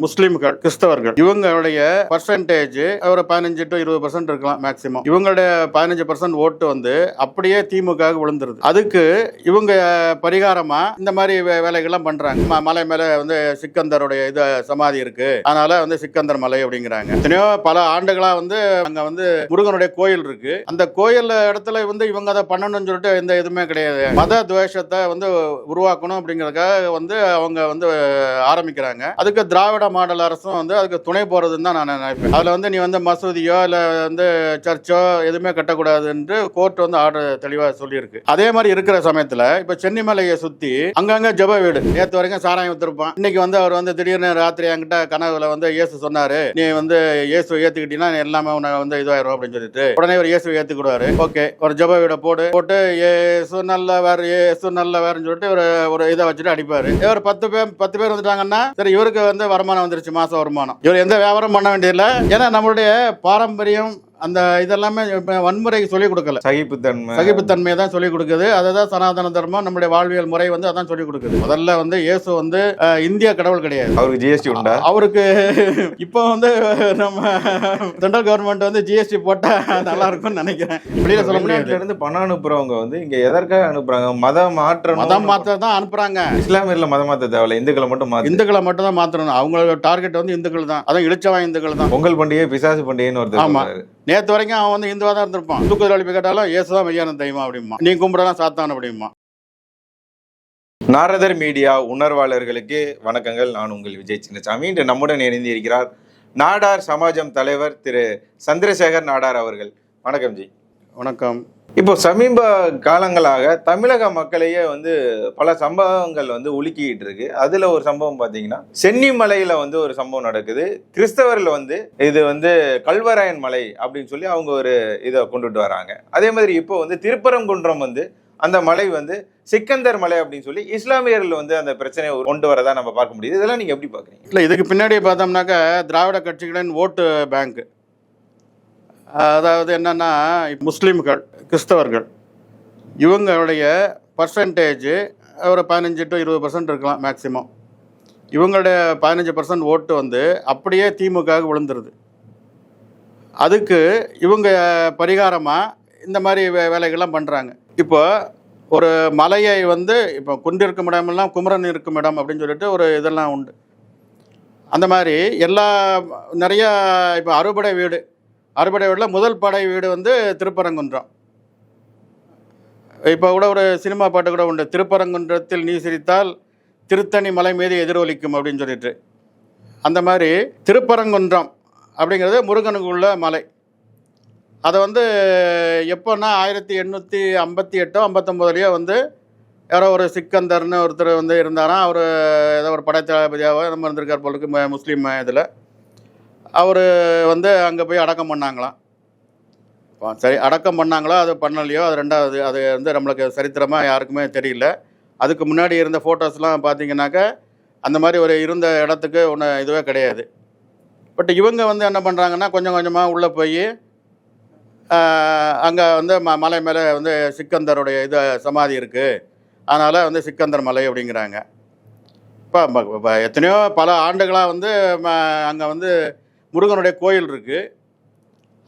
முஸ்லிம்கள் கிறிஸ்தவர்கள் இவங்களுடைய பர்சன்டேஜ் ஒரு பதினஞ்சு டு இருபது பர்சன்ட் இருக்கலாம் மேக்சிமம் இவங்களுடைய பதினஞ்சு பர்சன்ட் ஓட்டு வந்து அப்படியே திமுக விழுந்துருது. அதுக்கு இவங்க பரிகாரமா இந்த மாதிரி வே- வேலைகள்லாம் பண்றாங்க. ம- மலை மேல வந்து சிக்கந்தருடைய இது சமாதி இருக்கு. அதனால வந்து சிக்கந்தர் மலை அப்படிங்கிறாங்க. எத்தனையோ பல ஆண்டுகளா வந்து அங்க வந்து முருகனுடைய கோயில் இருக்கு. அந்த கோயில் இடத்துல வந்து இவங்க அதை பண்ணணும்னு சொல்லிட்டு எந்த எதுவுமே கிடையாது. மத துவேஷத்தை வந்து உருவாக்கணும் அப்படிங்கறதுக்காக வந்து அவங்க வந்து ஆரம்பிக்கிறாங்க. அதுக்கு திராவிட மாடல் அரசும் வந்து அதுக்கு துணை போகிறதுன்னு தான் நான் நினைப்பேன். அதில் வந்து நீ வந்து மசூதியோ இல்லை வந்து சர்ச்சோ எதுவுமே கட்டக்கூடாது என்று கோர்ட் வந்து ஆர்டர் தெளிவாக சொல்லியிருக்கு. அதே மாதிரி இருக்கிற சமயத்துல இப்போ சென்னிமலையை சுற்றி அங்கங்கே ஜெப வீடு. நேற்று வரைக்கும் சாராயம் வித்திருப்பான். இன்னைக்கு வந்து அவர் வந்து திடீர்னு ராத்திரி என்கிட்ட கனவுல வந்து இயேசு சொன்னார் நீ வந்து இயேசு ஏற்றுக்கிட்டீங்கன்னா நீ எல்லாமே உனக்கு வந்து இதுவாயிரும் அப்படின்னு சொல்லிட்டு. உடனே ஒரு இயேசு ஏற்றுக்கிடுவாரு ஓகே ஒரு ஜெப வீடை போடு. போட்டு இயேசு நல்லவர் நல்ல நல்லவர்னு சொல்லிட்டு ஒரு ஒரு இதை வச்சுட்டு அடிப்பார். இவர் பத்து பேர் பத்து பேர் வந்துட்டாங்கன்னா சரி இவருக்கு வந்து வருமானம் வந்துருச்சு மாச வருமானம். இவர் எந்த வியாபாரம் பண்ண வேண்டியதில்லை. ஏன்னா நம்மளுடைய பாரம்பரியம் அந்த இதெல்லாமே வன்முறைக்கு சொல்லிக் கொடுக்கல. சகிப்புத்தன்மை. சகிப்புத்தன்மையை தான் சொல்லிக் கொடுக்குது. அதை தான் சனாதன தர்மம் நம்முடைய வாழ்வியல் முறை வந்து அதான் சொல்லிக் கொடுக்குது. முதல்ல வந்து இயேசு வந்து இந்திய கடவுள் கிடையாது. அவருக்கு ஜிஎஸ்டி உண்டா? அவருக்கு இப்போ வந்து நம்ம சென்ட்ரல் கவர்மெண்ட் வந்து ஜிஎஸ்டி போட்டா நல்லா இருக்கும்னு நினைக்கிறேன். வெளியில சொல்ல முடியாது. இருந்து பணம் அனுப்புறவங்க வந்து இங்க எதற்காக அனுப்புறாங்க? மதம் மாற்றம் மதம் மாத்த தான் அனுப்புறாங்க. இஸ்லாமியர்ல மதம் மாத்த தேவையில்ல. இந்துக்களை மட்டும் இந்துக்களை மட்டும் தான் மாத்தணும். அவங்களோட டார்கெட் வந்து இந்துக்கள் தான். அதான் இழிச்சவா இந்துக்கள் தான். பொங்கல் பண்டிகை பிசாசு பண்டிகைன்னு ஒருத்தர் ஆமா. நேத்து வரைக்கும் அவன் வந்து இந்துவா தான் இருந்திருப்பான். தூக்குதல் அழிப்பு கேட்டாலும் இயேசுதான் மெய்யான தெய்வம் அப்படிமா நீ கும்பிடலாம் சாத்தான் அப்படிமா நாரதர் மீடியா உணர்வாளர்களுக்கு வணக்கங்கள். நான் உங்கள் விஜய் சின்னசாமி. இன்று நம்முடன் இணைந்து இருக்கிறார் நாடார் சமாஜம் தலைவர் திரு சந்திரசேகர் நாடார் அவர்கள். வணக்கம் ஜி. வணக்கம். இப்போ சமீப காலங்களாக தமிழக மக்களையே வந்து பல சம்பவங்கள் வந்து உலுக்கிக்கிட்டு இருக்கு. அதுல ஒரு சம்பவம் பார்த்தீங்கன்னா சென்னிமலையில வந்து ஒரு சம்பவம் நடக்குது. கிறிஸ்தவரில் வந்து இது வந்து கல்வராயன் மலை அப்படின்னு சொல்லி அவங்க ஒரு இதை கொண்டுட்டு வராங்க. அதே மாதிரி இப்போ வந்து திருப்பரங்குன்றம் வந்து அந்த மலை வந்து சிக்கந்தர் மலை அப்படின்னு சொல்லி இஸ்லாமியர்கள் வந்து அந்த பிரச்சனையை கொண்டு வரதா நம்ம பார்க்க முடியுது. இதெல்லாம் நீங்க எப்படி பாக்குறீங்க? இல்லை இதுக்கு பின்னாடி பார்த்தோம்னாக்கா திராவிட கட்சிகளின் ஓட்டு பேங்க். அதாவது என்னன்னா முஸ்லீம்கள் கிறிஸ்தவர்கள். இவங்களுடைய பர்சன்டேஜ் ஒரு பதினஞ்சு டு இருபது பர்சன்ட் இருக்கலாம் மேக்சிமம் இவங்களுடைய பதினஞ்சு பர்சன்ட் ஓட்டு வந்து அப்படியே திமுக விழுந்துருது. அதுக்கு இவங்க பரிகாரமாக இந்த மாதிரி வே வேலைகள்லாம் பண்ணுறாங்க இப்போ ஒரு மலையை வந்து இப்போ குண்டு இருக்கும் இடமெல்லாம் குமரன் இருக்கும் இடம் அப்படின்னு சொல்லிட்டு ஒரு இதெல்லாம் உண்டு. அந்த மாதிரி எல்லா நிறையா இப்போ அறுபடை வீடு அறுபடை வீடில் முதல் படை வீடு வந்து திருப்பரங்குன்றம். இப்போ கூட ஒரு சினிமா பாட்டு கூட உண்டு. திருப்பரங்குன்றத்தில் நீ சிரித்தால் திருத்தணி மலை மீது எதிரொலிக்கும் அப்படின்னு சொல்லிட்டு. அந்த மாதிரி திருப்பரங்குன்றம் அப்படிங்கிறது முருகனுக்குள்ள மலை. அதை வந்து எப்போன்னா ஆயிரத்தி எண்ணூற்றி ஐம்பத்தி எட்டோ ஐம்பத்தொம்போதுலையோ வந்து யாரோ ஒரு சிக்கந்தர்னு ஒருத்தர் வந்து இருந்தாராம். அவர் ஏதோ ஒரு படைத்தளபதியாவோ நம்ம இருந்திருக்கார் போலுக்கு முஸ்லீம் இதில். அவர் வந்து அங்கே போய் அடக்கம் பண்ணாங்களாம். சரி அடக்கம் பண்ணாங்களோ அது பண்ணலையோ அது ரெண்டாவது அது வந்து நம்மளுக்கு சரித்திரமாக யாருக்குமே தெரியல. அதுக்கு முன்னாடி இருந்த ஃபோட்டோஸ்லாம் பார்த்தீங்கன்னாக்கா அந்த மாதிரி ஒரு இருந்த இடத்துக்கு ஒன்று இதுவே கிடையாது. பட் இவங்க வந்து என்ன பண்ணுறாங்கன்னா கொஞ்சம் கொஞ்சமாக உள்ளே போய் அங்கே வந்து ம மலை மேலே வந்து சிக்கந்தருடைய இது சமாதி இருக்குது அதனால் வந்து சிக்கந்தர் மலை அப்படிங்கிறாங்க. இப்போ எத்தனையோ பல ஆண்டுகளாக வந்து அங்கே வந்து முருகனுடைய கோயில் இருக்குது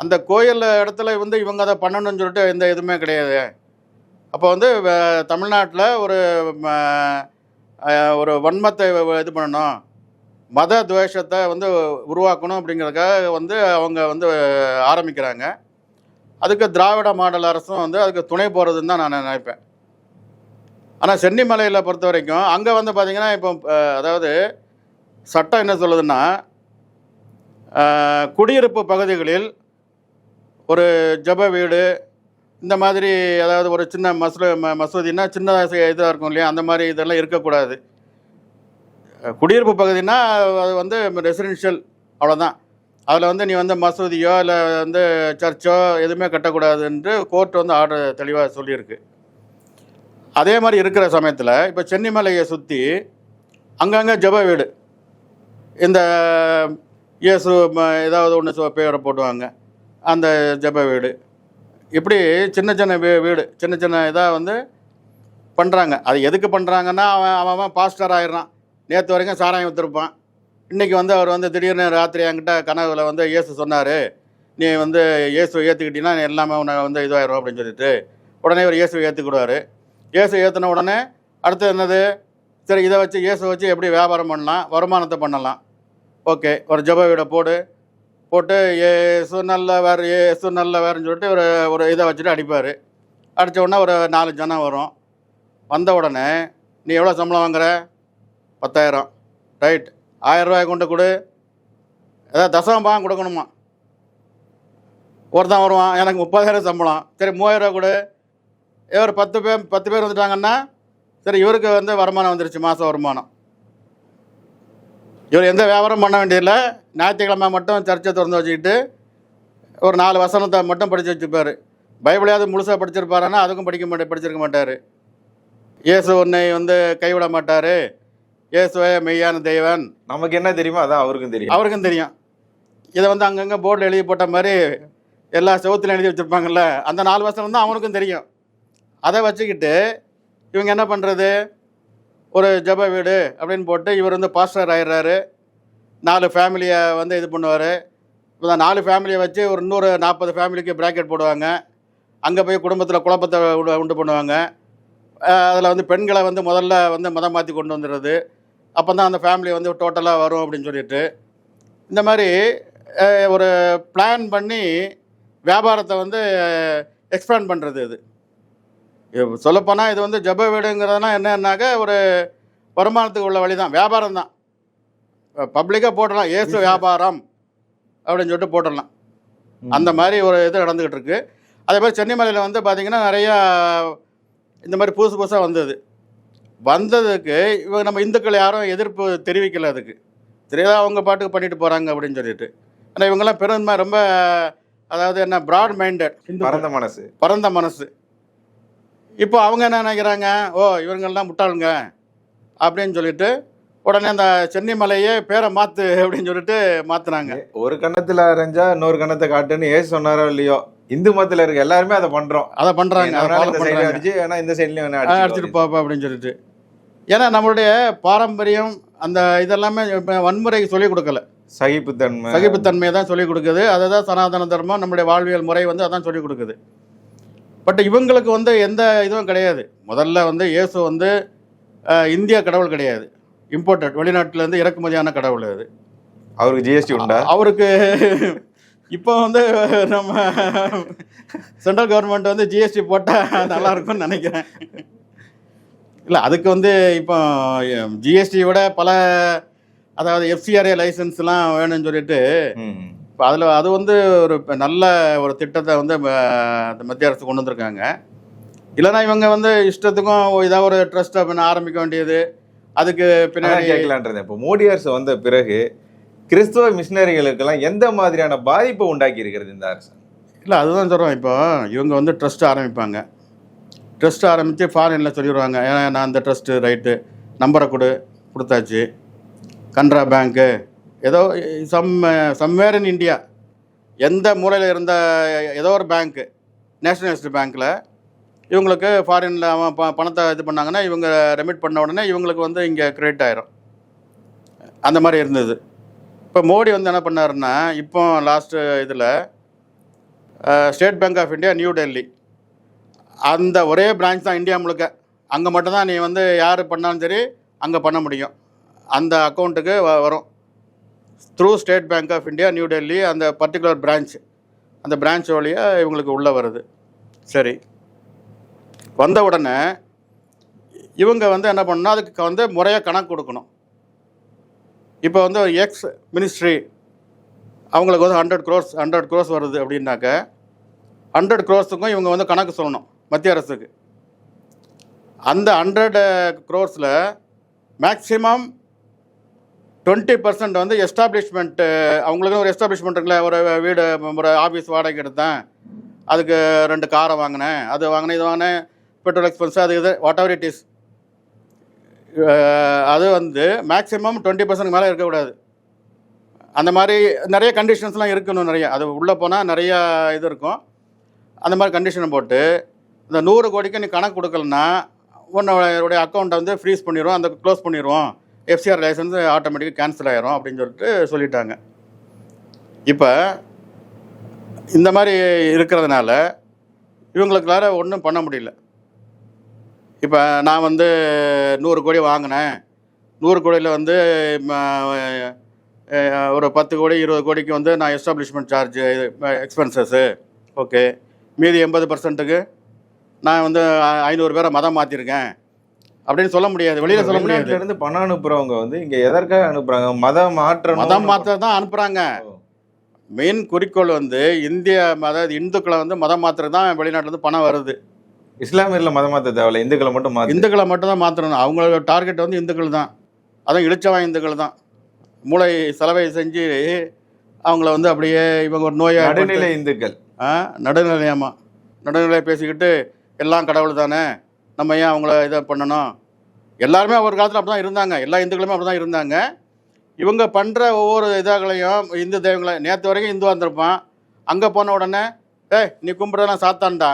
அந்த கோயில் இடத்துல வந்து இவங்க அதை பண்ணணும்னு சொல்லிட்டு எந்த இதுவுமே கிடையாது. அப்போ வந்து தமிழ்நாட்டில் ஒரு ம, ஒரு வன்மத்தை இது பண்ணணும். மத துவேஷத்தை வந்து உருவாக்கணும் அப்படிங்கிறதுக்காக வந்து அவங்க வந்து ஆரம்பிக்கிறாங்க. அதுக்கு திராவிட மாடல் அரசும் வந்து அதுக்கு துணை போகிறதுன்னு தான் நான் நினைப்பேன். ஆனால் சென்னிமலையில் பொறுத்த வரைக்கும் அங்கே வந்து பார்த்திங்கன்னா இப்போ அதாவது சட்டம் என்ன சொல்லுதுன்னா குடியிருப்பு பகுதிகளில் ஒரு ஜப வீடு இந்த மாதிரி அதாவது ஒரு சின்ன மசூ ம மசூதினா சின்னதாக இதாக இருக்கும் இல்லையா? அந்த மாதிரி இதெல்லாம் இருக்கக்கூடாது. குடியிருப்பு பகுதினா அது வந்து ரெசிடென்ஷியல் அவ்வளோதான் அதில் வந்து நீ வந்து மசூதியோ இல்லை வந்து சர்ச்சோ எதுவுமே கட்டக்கூடாதுன்ட்டு கோர்ட் வந்து ஆர்டர் தெளிவாக சொல்லியிருக்கு. அதே மாதிரி இருக்கிற சமயத்தில் இப்போ சென்னிமலையை சுற்றி அங்கங்கே ஜெப வீடு. இந்த இயேசு ம- ஏதாவது ஒன்று பேரை போடுவாங்க. அந்த ஜப வீடு. இப்படி சின்ன சின்ன வீ வீடு சின்ன சின்ன இதாக வந்து பண்ணுறாங்க அது எதுக்கு பண்ணுறாங்கன்னா அவன் அவன் அவன் பாஸ்டர் ஆயிடுறான். நேற்று வரைக்கும் சாராயம் விற்றுருப்பான் இன்றைக்கி வந்து அவர் வந்து திடீர்னு ராத்திரி என்கிட்ட கனவுல வந்து இயேசு சொன்னார் நீ வந்து இயேசு ஏற்றுக்கிட்டீங்கன்னா எல்லாமே உன்னை வந்து இதுவாயிரும் அப்படின்னு சொல்லிட்டு. உடனே இவர் இயேசு ஏற்றுக்கிடுவார் இயேசு ஏற்றின உடனே அடுத்து என்னது? சரி இதை வச்சு இயேசு வச்சு எப்படி வியாபாரம் பண்ணலாம்? வருமானத்தை பண்ணலாம். ஓகே ஒரு ஜெப வீடை போடு. போட்டு ஏசு நல்லவர் ஏசு நல்லவர்னு சொல்லிட்டு ஒரு ஒரு இதை வச்சுட்டு அடிப்பார். அடித்த உடனே ஒரு நாலு ஜனம் வரும். வந்த உடனே நீ எவ்வளோ சம்பளம் வாங்குற? பத்தாயிரம். ரைட். ஆயிரம் கொண்டு கொடு. ஏதாவது தசமம் பாகம் கொடுக்கணுமா? ஒருத்தன் வருவான் எனக்கு முப்பதாயிரம் சம்பளம். சரி மூவாயிரரூவா கொடு. இவர் பத்து பேர் பத்து பேர் வந்துட்டாங்கன்னா சரி இவருக்கு வந்து வருமானம் வந்துருச்சு மாதம் வருமானம். இவர் எந்த வியாபாரம் பண்ண வேண்டியதில்லை. ஞாயிற்றுக்கிழமை மட்டும் சர்ச்சை திறந்து வச்சுக்கிட்டு ஒரு நாலு வசனத்தை மட்டும் படித்து வச்சுப்பார். பைபிளையாவது முழுசாக படிச்சிருப்பாருன்னா அதுக்கும் படிக்க மாட்டே படிச்சிருக்க மாட்டார். இயேசு உன்னை வந்து கைவிட மாட்டார். இயேசுவே மெய்யான தெய்வன் நமக்கு என்ன தெரியுமோ அதான் அவருக்கும் தெரியும். அவருக்கும் தெரியும். இதை வந்து அங்கங்கே போர்டில் எழுதி போட்ட மாதிரி எல்லா செவத்துலையும் எழுதி வச்சுருப்பாங்கல்ல அந்த நாலு வசனம் தான் அவனுக்கும் தெரியும். அதை வச்சுக்கிட்டு இவங்க என்ன பண்ணுறது ஒரு ஜெப வீடு அப்படின்னு போட்டு இவர் வந்து பாஸ்டர் ஆயிடுறாரு. நாலு ஃபேமிலியை வந்து இது பண்ணுவார். இப்போ தான் நாலு ஃபேமிலியை வச்சு ஒரு இன்னொரு நாற்பது ஃபேமிலிக்கு ப்ராக்கெட் போடுவாங்க. அங்கே போய் குடும்பத்தில் குழப்பத்தை உண்டு- பண்ணுவாங்க. அதில் வந்து பெண்களை வந்து முதல்ல வந்து மதம் மாற்றி கொண்டு வந்துடுறது. அப்போ தான் அந்த ஃபேமிலி வந்து டோட்டலாக வரும் அப்படின்னு சொல்லிட்டு. இந்த மாதிரி ஒரு பிளான் பண்ணி வியாபாரத்தை வந்து எக்ஸ்பேண்ட் பண்ணுறது இது. இது சொல்லப்போனால் இது வந்து ஜப வீடுங்கிறதுனா என்னன்னாக்க ஒரு வருமானத்துக்கு உள்ள வழி தான் வியாபாரம் தான் பப்ளிக்காக போட்டுடலாம் ஏசு வியாபாரம் அப்படின்னு சொல்லிட்டு போட்டுடலாம் அந்த மாதிரி ஒரு இது நடந்துக்கிட்டு இருக்கு. அதே மாதிரி சென்னிமலையில் வந்து பார்த்திங்கன்னா நிறையா இந்த மாதிரி புதுசு புதுசாக வந்தது. வந்ததுக்கு இவங்க நம்ம இந்துக்கள் யாரும் எதிர்ப்பு தெரிவிக்கல அதுக்கு. தெரியாத அவங்க பாட்டுக்கு பண்ணிட்டு போகிறாங்க அப்படின்னு சொல்லிட்டு. ஆனால் இவங்கெல்லாம் பெருமை ரொம்ப அதாவது என்ன ப்ராட் மைண்டட் பரந்த மனசு. பரந்த மனசு. இப்போ அவங்க என்ன நினைக்கிறாங்க? ஓ இவங்கெல்லாம் முட்டாளுங்க அப்படின்னு சொல்லிட்டு உடனே அந்த சென்னை மலையே பேரை மாற்று அப்படின்னு சொல்லிட்டு மாற்றினாங்க ஒரு கண்ணத்துல அரைஞ்சா இன்னொரு கண்ணத்தை காட்டுன்னு ஏசு சொன்னாரோ இல்லையோ? இந்து மதத்துல இருக்க எல்லாருமே அதை பண்றோம். அதை பண்றாங்க. அடிச்சு வேணா இந்த சைட்லயும் அடிச்சுட்டு போப்பா அப்படின்னு சொல்லிட்டு. ஏன்னா நம்மளுடைய பாரம்பரியம் அந்த இதெல்லாமே இப்ப வன்முறை சொல்லிக் கொடுக்கல. சகிப்புத்தன்மை. சகிப்புத்தன்மையை தான் சொல்லிக் கொடுக்குது. அதை தான் சனாதன தர்மம் நம்மளுடைய வாழ்வியல் முறை வந்து அதான் சொல்லிக் கொடுக்குது. பட் இவங்களுக்கு வந்து எந்த இதுவும் கிடையாது. முதல்ல வந்து இயேசு வந்து இந்திய கடவுள் கிடையாது. இம்போர்ட்டட் வெளிநாட்டிலேருந்து இறக்குமதியான கடவுள் அது. அவருக்கு ஜிஎஸ்டி உண்டா? அவருக்கு இப்போ வந்து நம்ம சென்ட்ரல் கவர்மெண்ட் வந்து ஜிஎஸ்டி போட்டால் நல்லா இருக்கும்னு நினைக்கிறேன். இல்லை அதுக்கு வந்து இப்போ ஜிஎஸ்டி விட பல அதாவது எஃப்சிஆர்ஏ லைசன்ஸ்லாம் வேணும்னு சொல்லிட்டு. இப்போ அதில் அது வந்து ஒரு நல்ல ஒரு திட்டத்தை வந்து மத்திய அரசு கொண்டு வந்திருக்காங்க. இல்லைன்னா இவங்க வந்து இஷ்டத்துக்கும் ஏதாவது ஒரு ட்ரஸ்ட்டை ஆரம்பிக்க வேண்டியது. அதுக்கு பின்னாடி கேட்கலான்றேன் இப்போ மோடி அரசு வந்த பிறகு கிறிஸ்துவ மிஷினரிகளுக்கெல்லாம் எந்த மாதிரியான பாதிப்பை உண்டாக்கி இருக்கிறது இந்த அரசு? இல்லை அதுதான் சொல்கிறோம் இப்போ இவங்க வந்து ட்ரஸ்ட் ஆரம்பிப்பாங்க. ட்ரஸ்ட் ஆரம்பித்து ஃபாரினில் சொல்லிடுவாங்க. ஏன்னா நான் அந்த ட்ரஸ்ட்டு ரைட்டு நம்பரை கொடு கொடுத்தாச்சு. கன்ரா பேங்க்கு ஏதோ சம் சம்வேர் இன் இந்தியா எந்த மூலையில் இருந்த ஏதோ ஒரு பேங்க்கு நேஷனலிஸ்ட் பேங்க்கில் இவங்களுக்கு ஃபாரினில் அவன் ப பணத்தை இது பண்ணாங்கன்னா இவங்க ரெமிட் பண்ண உடனே இவங்களுக்கு வந்து இங்கே கிரெடிட் ஆயிரும். அந்த மாதிரி இருந்தது. இப்போ மோடி வந்து என்ன பண்ணாருன்னா இப்போ லாஸ்ட்டு இதில் state bank of India New Delhi அந்த ஒரே பிரான்ச் தான் இந்தியா முழுக்க. அங்கே மட்டும்தான் நீ வந்து யார் பண்ணாலும் சரி அங்கே பண்ண முடியும். அந்த அக்கௌண்ட்டுக்கு வ- வரும். Through state bank of India New Delhi அந்த பர்டிகுலர் பிரான்ச் அந்த பிரான்ச் வழியாக இவங்களுக்கு உள்ளே வருது. சரி. வந்த உடனே இவங்க வந்து என்ன பண்ணால் அதுக்கு வந்து முறையாக கணக்கு கொடுக்கணும். இப்போ வந்து எக்ஸ் மினிஸ்ட்ரி அவங்களுக்கு வந்து ஹண்ட்ரட் க்ரோர்ஸ் ஹண்ட்ரட் க்ரோர்ஸ் வருது அப்படின்னாக்க ஹண்ட்ரட் க்ரோர்ஸுக்கும் இவங்க வந்து கணக்கு சொல்லணும் மத்திய அரசுக்கு. அந்த ஹண்ட்ரட் க்ரோர்ஸில் மேக்சிமம் டுவெண்ட்டி பர்சன்ட் வந்து எஸ்டாப்ளிஷ்மெண்ட்டு அவங்களுக்கு ஒரு எஸ்டாப்ளிஷ்மெண்ட் இருக்குல்ல ஒரு வீடு ஒரு ஆஃபீஸ் வாடகை எடுத்தேன். அதுக்கு ரெண்டு காரை வாங்கினேன் அது வாங்கினேன் இது வாங்கினேன். பெட்ரோல் எக்ஸ்பென்ஸ் அது இது வாட் எவர் இட் இஸ் அது வந்து மேக்ஸிமம் டுவெண்ட்டி பர்சன்ட் மேலே இருக்கக்கூடாது. அந்த மாதிரி நிறைய கண்டிஷன்ஸ்லாம் இருக்கணும் நிறைய. அது உள்ளே போனால் நிறையா இது இருக்கும். அந்த மாதிரி கண்டிஷனை போட்டு இந்த நூறு கோடிக்கு நீ கணக்கு கொடுக்கலன்னா உன்னோடைய அக்கௌண்ட்டை வந்து ஃப்ரீஸ் பண்ணிடுவோம் அந்த க்ளோஸ் பண்ணிடுவோம் எஃப்சிஆர் லைசன்ஸ் ஆட்டோமேட்டிக்காக கேன்சல் ஆயிரும் அப்படின்னு சொல்லிட்டு சொல்லிட்டாங்க. இப்போ இந்த மாதிரி இருக்கிறதுனால இவங்களுக்குள்ளார ஒன்றும் பண்ண முடியல. இப்போ நான் வந்து நூறு கோடி வாங்கினேன். நூறு கோடியில் வந்து ஒரு பத்து கோடி இருபது கோடிக்கு வந்து நான் எஸ்டாப்ளிஷ்மெண்ட் சார்ஜ் எக்ஸ்பென்சஸ்ஸு ஓகே மீதி எண்பது பர்சன்ட்டுக்கு நான் வந்து ஐநூறு பேரை மதம் மாற்றிருக்கேன் அப்படின்னு சொல்ல முடியாது. வெளியில் சொல்ல முடியாது. இருந்து பணம் அனுப்புறவங்க வந்து இங்க எதற்காக அனுப்புறாங்க? மதம் மாற்றம் மதம் மாற்ற தான் அனுப்புகிறாங்க ஓ. மெயின் குறிக்கோள் வந்து இந்திய அதாவது இந்துக்களை வந்து மதம் மாத்திரம் தான் வெளிநாட்டிலேருந்து பணம் வருது. இஸ்லாமியர்ல மதம் மாத்த தேவையில்ல. இந்துக்களை மட்டும் மாத்து. இந்துக்களை மட்டும் தான் மாற்றணும் அவங்களோட டார்கெட் வந்து இந்துக்கள் தான். அதுவும் இழிச்சவன் இந்துக்கள் தான். மூளை செலவை செஞ்சு அவங்கள வந்து அப்படியே இவங்க ஒரு நோயை நடுநிலை இந்துக்கள். ஆ நடுநிலையாமா நடுநிலை பேசிக்கிட்டு எல்லாம் கடவுள் தானே. நம்ம ஏன் அவங்கள இதை பண்ணணும்? எல்லாருமே ஒரு காலத்தில் அப்படி தான் இருந்தாங்க. எல்லா இந்துக்களுமே அப்படி தான் இருந்தாங்க. இவங்க பண்ணுற ஒவ்வொரு இதாகலையும் இந்து தெய்வங்களை நேற்று வரைக்கும் இந்துவாக இருந்திருப்பான் அங்கே போன உடனே ஏய் நீ கும்பிட்றதெல்லாம் சாத்தான்டா.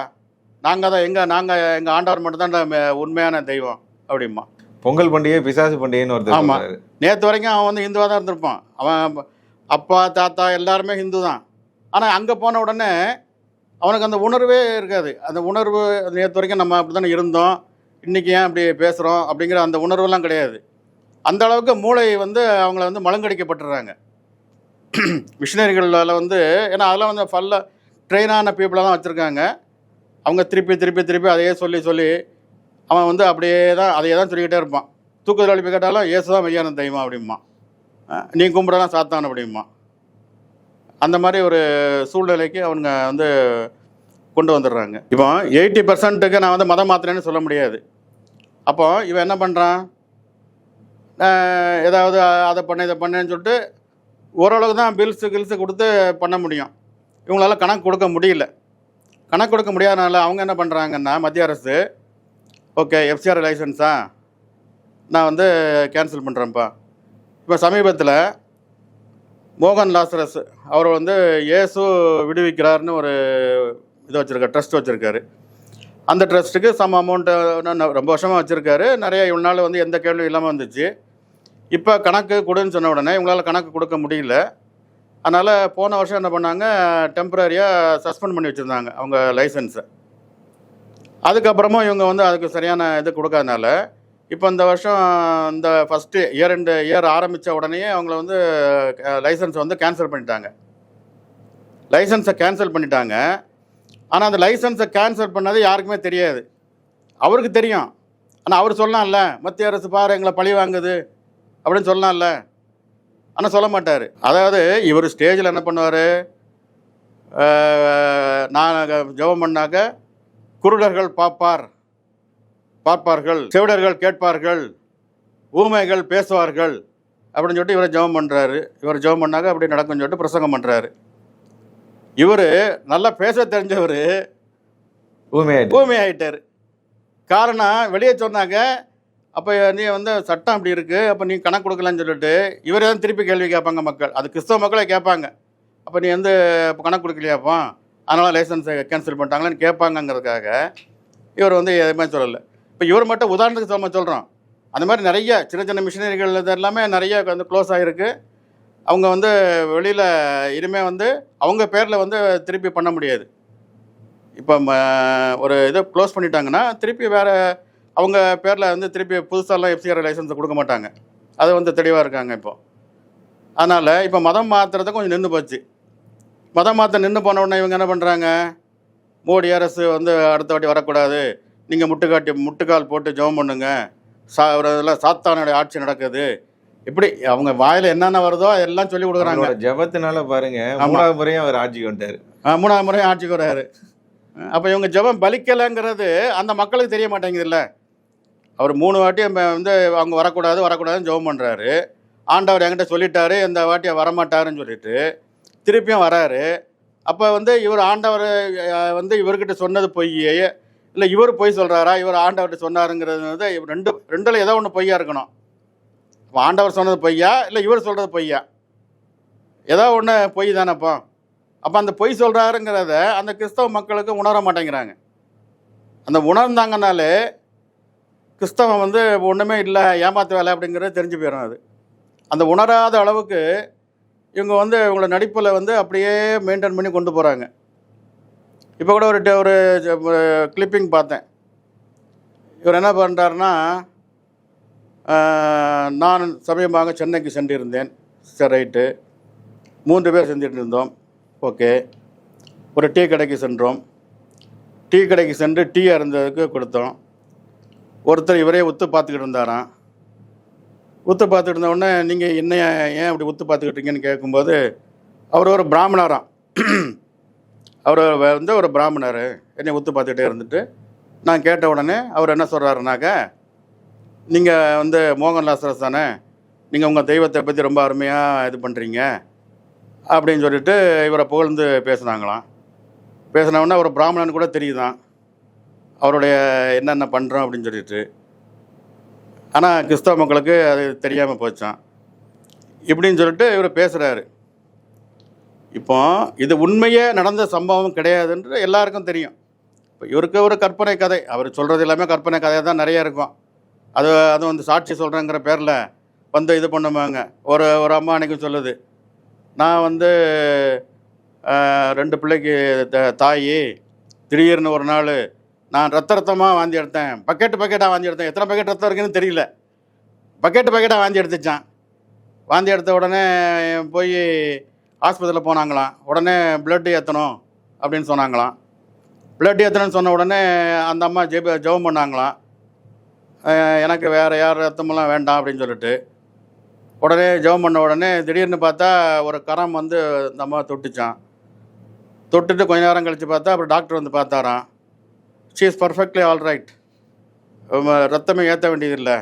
நாங்கள் தான் எங்கள் நாங்கள் எங்கள் ஆண்டவர் மட்டும்தான் உண்மையான தெய்வம் அப்படிம்பா. பொங்கல் பண்டிகை பிசாசு பண்டிகைன்னு ஒருத்தர் ஆமா. சொல்றாரு. நேற்று வரைக்கும் அவன் வந்து இந்துவாக தான் இருந்திருப்பான். அவன் அப்பா தாத்தா எல்லாருமே ஹிந்து தான். ஆனால் அங்கே போன உடனே அவனுக்கு அந்த உணர்வே இருக்காது. அந்த உணர்வு நேற்று வரைக்கும் நம்ம அப்படி தானே இருந்தோம். இன்றைக்கி ஏன் அப்படி பேசுகிறோம் அப்படிங்கிற அந்த உணர்வெல்லாம் கிடையாது. அந்த அளவுக்கு மூளை வந்து அவங்கள வந்து மலங்கடிக்கப்பட்டுறாங்க மிஷினரிகளில் வந்து ஏன்னா அதெல்லாம் வந்து ஃபல்ல ட்ரெயினான பீப்புளாக தான் வச்சுருக்காங்க. அவங்க திருப்பி திருப்பி திருப்பி அதையே சொல்லி சொல்லி அவன் வந்து அப்படியே தான் அதையே தான் சொல்லிக்கிட்டே இருப்பான். தூக்கத்தில் எழுப்பி கேட்டாலும் இயேசு தான் மெய்யான தெய்வம் அப்படிம்மா நீ கும்பிடலாம் சாத்தான் அப்படிம்மா அந்த மாதிரி ஒரு சூழ்நிலைக்கு அவங்க வந்து கொண்டு வந்துடுறாங்க. இப்போ எயிட்டி பர்சன்ட்டுக்கு நான் வந்து மதம் மாத்திரேன்னு சொல்ல முடியாது. அப்போ இவன் என்ன பண்ணுறான் ஏதாவது அதை பண்ண இதை பண்ணேன்னு சொல்லிட்டு ஓரளவுக்கு தான் பில்ஸு கில்ஸு கொடுத்து பண்ண முடியும். இவங்களால கணக்கு கொடுக்க முடியல. கணக்கு கொடுக்க முடியாதனால அவங்க என்ன பண்ணுறாங்கன்னா மத்திய அரசு ஓகே எஃப்சிஆர் லைசன்ஸா நான் வந்து கேன்சல் பண்ணுறேன்ப்பா இப்போ சமீபத்தில் மோகன் லாசரஸ் அவர் வந்து இயேசு விடுவிக்கிறார்னு ஒரு இது வச்சுருக்காரு ட்ரஸ்ட் வச்சுருக்காரு. அந்த ட்ரஸ்ட்டுக்கு சம் அமௌண்ட்டு ரொம்ப வருஷமாக வச்சுருக்காரு. நிறைய இவ்வளோ நாள் வந்து எந்த கேள்வியும் இல்லாமல் வந்துச்சு. இப்போ கணக்கு கொடுன்னு சொன்ன உடனே இவங்களால் கணக்கு கொடுக்க முடியல. அதனால் போன வருஷம் என்ன பண்ணாங்க டெம்பரரியாக சஸ்பெண்ட் பண்ணி வச்சுருந்தாங்க அவங்க லைசன்ஸை அதுக்கப்புறமும் இவங்க வந்து அதுக்கு சரியான இது கொடுக்காதனால இப்போ இந்த வருஷம் இந்த ஃபஸ்ட்டு இயர் ரெண்டு இயர் ஆரம்பித்த உடனே அவங்கள வந்து லைசன்ஸை வந்து கேன்சல் பண்ணிட்டாங்க. லைசன்ஸை கேன்சல் பண்ணிட்டாங்க. ஆனால் அந்த லைசன்ஸை கேன்சல் பண்ணது யாருக்குமே தெரியாது. அவருக்கு தெரியும். ஆனால் அவர் சொல்லலாம்ல மத்திய அரசு பாரு எங்களை பழி வாங்குது. அப்படின்னு சொல்லலாம்ல ஆனால் சொல்ல மாட்டார். அதாவது இவர் ஸ்டேஜில் என்ன பண்ணுவார்? நான் ஜெபம் பண்ணாக்க குருடர்கள் பார்ப்பார். பார்ப்பார்கள் செவிடர்கள் கேட்பார்கள் ஊமைகள் பேசுவார்கள் அப்படின்னு சொல்லிட்டு இவரை ஜெபம் பண்ணுறாரு இவர் ஜெபம் பண்ணாக்க அப்படி நடக்கும்னு சொல்லிட்டு பிரசங்கம் பண்ணுறாரு இவர் நல்லா பேச தெரிஞ்சவர் ஊமையாயிட்டு ஊமை ஆயிட்டார் காரணம் வெளியே சொன்னாங்க அப்போ நீ வந்து சட்டம் அப்படி இருக்குது அப்போ நீ கணக்கு கொடுக்கலன்னு சொல்லிட்டு இவரே தான் திருப்பி கேள்வி கேட்பாங்க மக்கள். அது கிறிஸ்தவ மக்களே கேட்பாங்க. அப்போ நீ வந்து இப்போ கணக்கு கொடுக்கலையாப்போ அதனால் லைசன்ஸை கேன்சல் பண்ணிட்டாங்களான்னு கேட்பாங்கங்கிறதுக்காக இவர் வந்து எதுவுமே சொல்லலை. இப்போ இவர் மட்டும் உதாரணத்துக்கு சொல்ல சொல்கிறோம் அந்த மாதிரி நிறைய சின்ன சின்ன மிஷினரிகள் இது எல்லாமே நிறைய வந்து க்ளோஸ் ஆகிருக்கு அவங்க வந்து வெளியில் இனிமேல் வந்து அவங்க பேரில் வந்து திருப்பி பண்ண முடியாது. இப்போ ம- ஒரு இதை க்ளோஸ் பண்ணிட்டாங்கன்னா திருப்பி வேறு அவங்க பேரில் வந்து திருப்பி புதுசாலாம் எஃப்சிஆர் லைசன்ஸை கொடுக்க மாட்டாங்க. அது வந்து தெளிவாக இருக்காங்க இப்போ. அதனால் இப்போ மதம் மாற்றுறத கொஞ்சம் நின்று போச்சு. மதம் மாற்ற நின்று போன உடனே இவங்க என்ன பண்ணுறாங்க மோடி அரசு வந்து அடுத்த வாட்டி வரக்கூடாது. நீங்கள் முட்டுக்காட்டி முட்டுக்கால் போட்டு ஜெபம் பண்ணுங்க. சா ஒரு இதில் சாத்தானுடைய ஆட்சி நடக்குது. இப்படி அவங்க வாயில் என்னென்ன வருதோ அதெல்லாம் சொல்லி கொடுக்குறாங்க. ஜெபத்தினால பாருங்க. மூணாவது முறையும் அவர் ஆட்சிக்கு வந்துட்டாரு. ஆ, மூணாவது முறையும் ஆட்சிக்கு வராரு அப்போ இவங்க ஜெபம் பலிக்கலைங்கிறது அந்த மக்களுக்கு தெரிய மாட்டேங்குதுல்ல. அவர் மூணு வாட்டி வந்து அவங்க வரக்கூடாது வரக்கூடாதுன்னு ஜெபம் பண்ணுறாரு ஆண்டவர் என்கிட்ட சொல்லிட்டாரு இந்த வாட்டி வரமாட்டாருன்னு சொல்லிட்டு திருப்பியும் வராரு. அப்போ வந்து இவர் ஆண்டவர் வந்து இவர்கிட்ட சொன்னது பொய்யே இல்லை இவர் பொய் சொல்கிறாரா இவர் ஆண்டவர்கிட்ட சொன்னாருங்கிறது வந்து ரெண்டு ரெண்டில் ஏதோ ஒன்று பொய்யா இருக்கணும். ஆண்டவர் சொன்னது பொய்யா இல்லை இவர் சொல்கிறது பொய்யா? ஏதோ ஒன்று பொய் தானேப்போ. அப்போ அந்த பொய் சொல்கிறாருங்கிறத அந்த கிறிஸ்தவ மக்களுக்கு உணர மாட்டேங்கிறாங்க. அந்த உணர்ந்தாங்கனாலே கிறிஸ்தவம் வந்து ஒன்றுமே இல்லை ஏமாத்து வேலை அப்படிங்கிறது தெரிஞ்சு போயிடும் அது. அந்த உணராத அளவுக்கு இவங்க வந்து இவங்களோட நடிப்பில் வந்து அப்படியே மெயின்டைன் பண்ணி கொண்டு போகிறாங்க இப்போ கூட ஒரு ஒரு கிளிப்பிங் பார்த்தேன். இவர் என்ன பண்ணுறாருன்னா நான் சமயமாக சென்னைக்கு சென்றிருந்தேன். சரி ரைட்டு. மூன்று பேர் செஞ்சுட்டு இருந்தோம். ஓகே. ஒரு டீ கடைக்கு சென்றோம். டீ கடைக்கு சென்று டீ அருந்ததுக்கு கொடுத்தோம். ஒருத்தர் இவரே உத்து பார்த்துக்கிட்டு இருந்தாராம். உத்து பார்த்துட்டு இருந்தவுடனே நீங்கள் என்ன ஏன் அப்படி உத்து பார்த்துக்கிட்டீங்கன்னு கேட்கும்போது அவர் ஒரு பிராமணராம். அவர் வந்து ஒரு பிராமணர். என்னை உத்து பார்த்துக்கிட்டே இருந்துட்டு நான் கேட்ட உடனே அவர் என்ன சொல்கிறாருனாக்க நீங்கள் வந்து மோகன் லாசரஸ் தானே நீங்கள் உங்கள் தெய்வத்தை பற்றி ரொம்ப அருமையாக இது பண்ணுறீங்க அப்படின்னு சொல்லிட்டு இவரை புகழ்ந்து பேசுனாங்களாம். பேசினவுடனே ஒரு பிராமணன் கூட தெரியுதான். அவருடைய என்னென்ன பண்ணுறோம் அப்படின்னு சொல்லிட்டு. ஆனால் கிறிஸ்தவ மக்களுக்கு அது தெரியாமல் போச்சான் இப்படின்னு சொல்லிட்டு இவர் பேசுகிறாரு இப்போ இது உண்மையே நடந்த சம்பவம் கிடையாதுன்ற எல்லாருக்கும் தெரியும். இப்போ இவருக்கு ஒரு கற்பனை கதை. அவர் சொல்கிறது எல்லாமே கற்பனை கதை தான் நிறைய இருக்கும். அது அது வந்து சாட்சி சொல்கிறேங்கிற பேரில் வந்து இது பண்ணுவாங்க. ஒரு ஒரு அம்மா அன்றைக்கி சொல்லுது. நான் வந்து ரெண்டு பிள்ளைக்கு த- தாயி திடீர்னு ஒரு நாள் நான் ரத்த ரத்தமாக வாந்தி எடுத்தேன். பக்கெட்டு பக்கெட்டாக வாந்தி எடுத்தேன். எத்தனை பக்கெட் ரத்தம் இருக்குன்னு தெரியல. பக்கெட்டு பக்கெட்டாக வாந்தி எடுத்துச்சான் வாந்தி எடுத்த உடனே போய் ஆஸ்பத்திரியில் போனாங்களாம். உடனே பிளட் ஏற்றணும் அப்படின்னு சொன்னாங்களாம். பிளட் ஏற்றணும்னு சொன்ன உடனே அந்த அம்மா ஜெப ஜெபம் பண்ணாங்களாம். எனக்கு வேறு யார் ரத்தமெல்லாம் வேண்டாம் அப்படின்னு சொல்லிட்டு. உடனே ஜெபம் பண்ண உடனே திடீர்னு பார்த்தா ஒரு கரம் வந்து இந்த அம்மா தொட்டுச்சான் தொட்டுட்டு கொஞ்ச நேரம் கழித்து பார்த்தா அப்புறம் டாக்டர் வந்து பார்த்தாரான் she is perfectly all right ரத்தமே ஏற்ற வேண்டியதில்லை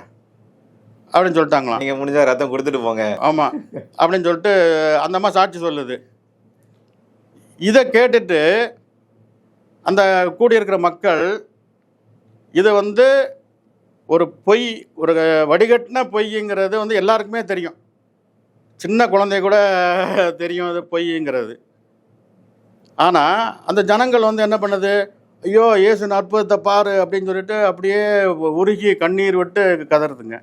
அப்படின்னு சொல்லிட்டாங்களாம். நீங்க முடிஞ்சா ரத்தம் கொடுத்துட்டு போங்க. ஆமாம் அப்படின்னு சொல்லிட்டு அந்த அம்மா சாட்சி சொல்லுது. இதை கேட்டுட்டு அந்த கூடியிருக்கிற மக்கள் இதை வந்து ஒரு பொய் ஒரு வடிகட்டின பொய்ங்கிறது வந்து எல்லாருக்குமே தெரியும். சின்ன குழந்தை கூட தெரியும் அது பொய்ங்கிறது. ஆனால் அந்த ஜனங்கள் வந்து என்ன பண்ணுது? ஐயோ இயேசுன் அற்புதத்தை பாரு அப்படின்னு சொல்லிட்டு அப்படியே உருகி கண்ணீர் விட்டு கதறதுங்க.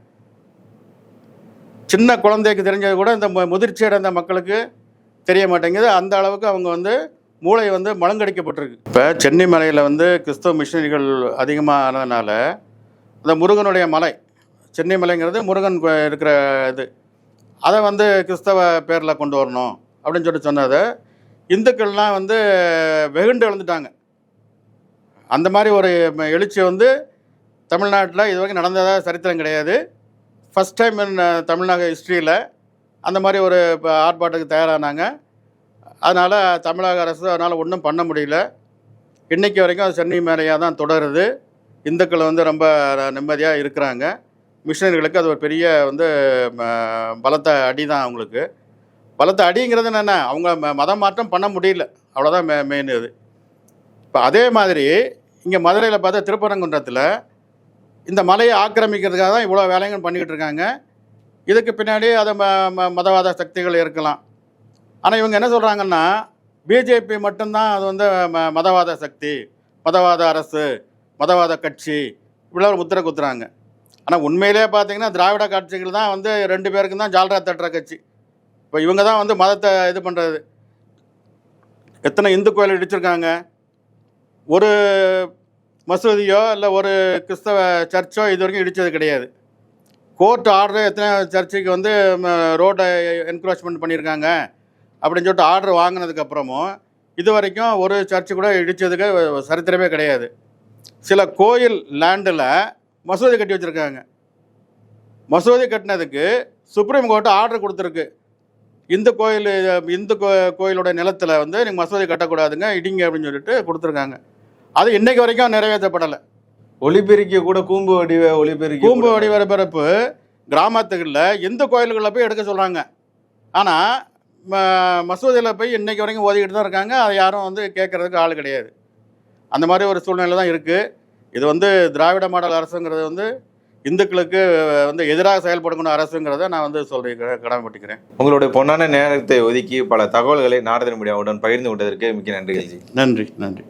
சின்ன குழந்தைக்கு தெரிஞ்சது கூட இந்த முதிர்ச்சி அடைந்த மக்களுக்கு தெரிய மாட்டேங்குது. அந்த அளவுக்கு அவங்க வந்து மூளை வந்து மலங்கடிக்கப்பட்டிருக்கு இப்போ சென்னை மலையில் வந்து கிறிஸ்தவ மிஷினரிகள் அதிகமாக ஆனதுனால இந்த முருகனுடைய மலை சென்னை மலைங்கிறது முருகன் இருக்கிற இது. அதை வந்து கிறிஸ்தவ பேரில் கொண்டு வரணும் அப்படின்னு சொல்லிட்டு சொன்னது இந்துக்கள்லாம் வந்து வெகுண்டு எழுந்துட்டாங்க. அந்த மாதிரி ஒரு ம- எழுச்சி வந்து தமிழ்நாட்டில் இது வரைக்கும் நடந்ததாக சரித்திரம் கிடையாது. ஃபஸ்ட் டைம் இன் தமிழ்நாடு ஹிஸ்ட்ரியில் அந்த மாதிரி ஒரு இப்போ ஆர்ப்பாட்டத்துக்கு தயாரானாங்க. அதனால் தமிழக அரசு அதனால் ஒன்றும் பண்ண முடியல. இன்றைக்கி வரைக்கும் அது சென்னை மேலையாக தான் தொடருது. இந்துக்கள் வந்து ரொம்ப நிம்மதியாக இருக்கிறாங்க. மிஷினரிகளுக்கு அது ஒரு பெரிய வந்து ம- பலத்த அடி தான் அவங்களுக்கு. பலத்த அடிங்கிறது என்னென்ன அவங்க ம- மதம் மாற்றம் பண்ண முடியல. அவ்வளோதான் மெ மெயின் இது. இப்போ அதே மாதிரி இங்கே மதுரையில் பார்த்தா திருப்பரங்குன்றத்தில் இந்த மலையை ஆக்கிரமிக்கிறதுக்காக தான் இவ்வளோ வேலைகள் பண்ணிக்கிட்டு இருக்காங்க. இதுக்கு பின்னாடி அதை ம ம- மதவாத சக்திகள் இருக்கலாம். ஆனால் இவங்க என்ன சொல்கிறாங்கன்னா பிஜேபி மட்டும்தான் அது வந்து ம மதவாத சக்தி மதவாத அரசு மதவாத கட்சி இப்படிலாம் ஒரு முத்திரை குத்துறாங்க. ஆனால் உண்மையிலே பார்த்தீங்கன்னா திராவிட கட்சிகள் தான் வந்து ரெண்டு பேருக்கும் தான் ஜால்ரா தட்டுற கட்சி. இப்போ இவங்க தான் வந்து மதத்தை இது பண்ணுறது எத்தனை இந்து கோயில் இடிச்சிருக்காங்க. ஒரு மசூதியோ இல்லை ஒரு கிறிஸ்தவ சர்ச்சோ இது வரைக்கும் இடித்தது கிடையாது. கோர்ட் ஆர்டர் எத்தனை சர்ச்சுக்கு வந்து ரோட்டை என்க்ரோச்மெண்ட் பண்ணியிருக்காங்க அப்படின்னு சொல்லிட்டு ஆர்டர் வாங்கினதுக்கப்புறமும் இது வரைக்கும் ஒரு சர்ச்சு கூட இடித்ததுக்கு சரித்திரமே கிடையாது. சில கோயில் லேண்டில் மசூதி கட்டி வச்சுருக்காங்க. மசூதி கட்டினதுக்கு சுப்ரீம் கோர்ட்டு ஆர்டர் கொடுத்துருக்கு. இந்து கோயில் இந்து கோ கோயிலோட நிலத்தில் வந்து நீங்கள் மசூதி கட்டக்கூடாதுங்க இடிங்க அப்படின்னு சொல்லிட்டு கொடுத்துருக்காங்க. அது இன்னைக்கு வரைக்கும் நிறைவேற்றப்படலை. ஒளிபெருக்கி கூட கூம்பு வடிவ ஒளிபெருக்கி கூம்பு வடிவ பிறப்பு கிராமத்துகளில் இந்து கோயில்களில் போய் எடுக்க சொல்கிறாங்க ஆனால் மசூதியில் போய் இன்னைக்கு வரைக்கும் ஓதிக்கிட்டு தான் இருக்காங்க. அதை யாரும் வந்து கேட்கறதுக்கு ஆள் கிடையாது. அந்த மாதிரி ஒரு சூழ்நிலை தான் இருக்குது இது வந்து திராவிட மாடல் அரசுங்கிறது வந்து இந்துக்களுக்கு வந்து எதிராக செயல்படக்கூடிய அரசுங்கிறத நான் வந்து சொல்றேன். கடமைப்பட்டுக்கிறேன் உங்களுடைய பொன்னான நேரத்தை ஒதுக்கி பல தகவல்களை நாரதன் மீடியாவுடன் பகிர்ந்து கொண்டதற்கு மிக்க நன்றிகள் ஜி. நன்றி நன்றி.